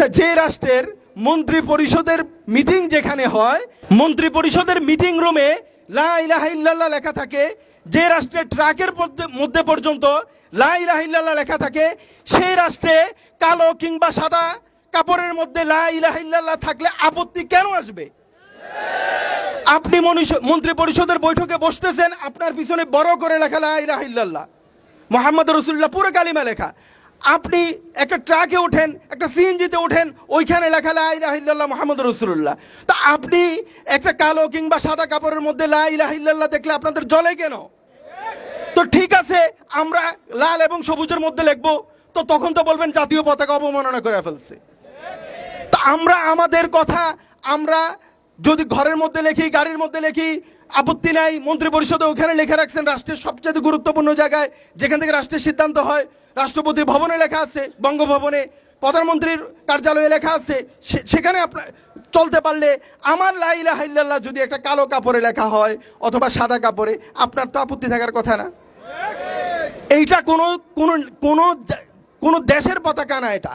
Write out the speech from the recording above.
আচ্ছা যে রাষ্ট্রের মন্ত্রী পরিষদের মিটিং যেখানে হয় মন্ত্রী পরিষদের মিটিং রুমে লা ইলাহা ইল্লাল্লাহ লেখা থাকে, যে রাষ্ট্রের ট্রাকের মধ্যে- পর্যন্ত লা ইলাহা ইল্লাল্লাহ লেখা থাকে সেই রাষ্ট্রে কালো কিংবা সাদা কাপড়ের মধ্যে লা ইলাহা ইল্লাল্লাহ থাকলে আপত্তি কেন আসবে? আপনি মন্ত্রী পরিষদের বৈঠকে বসতেছেন, আপনার পিছনে বড় করে লেখা লা ইলাহা মোহাম্মদ রসুল্লাহ পুরো কালিমা লেখা। আপনি একটা ট্রাকে ওঠেন, একটা সিএনজিতে ওঠেন, ওইখানে লেখা লা ইলাহা ইল্লাল্লাহ মোহাম্মদ রসুল্লাহ তো আপনি একটা কালো কিংবা সাদা কাপড়ের মধ্যে লা ইলাহা দেখলে আপনাদের জলে কেন? তো ঠিক আছে, আমরা লাল এবং সবুজের মধ্যে লিখব, তো তখন তো বলবেন জাতীয় পতাকা অবমাননা করে ফেলছে। তা আমরা, আমাদের কথা আমরা যদি ঘরের মধ্যে লেখি, গাড়ির মধ্যে লেখি, আপত্তি নাই, মন্ত্রী পরিষদে ওখানে লেখা রাখছেন, রাষ্ট্রের সবচেয়ে গুরুত্বপূর্ণ জায়গায়, যেখান থেকে রাষ্ট্রের সিদ্ধান্ত হয়, রাষ্ট্রপতির ভবনে লেখা আছে, বঙ্গভবনে, প্রধানমন্ত্রীর কার্যালয়ে লেখা আছে সেখানে আপনার চলতে পারলে আমার লাইলা হাইল্লাল্লাহ যদি একটা কালো কাপড়ে লেখা হয়, অথবা সাদা কাপড়ে, আপনার তো আপত্তি থাকার কথা না। এইটা কোনো কোনো কোনো কোনো দেশের পতাকা না এটা।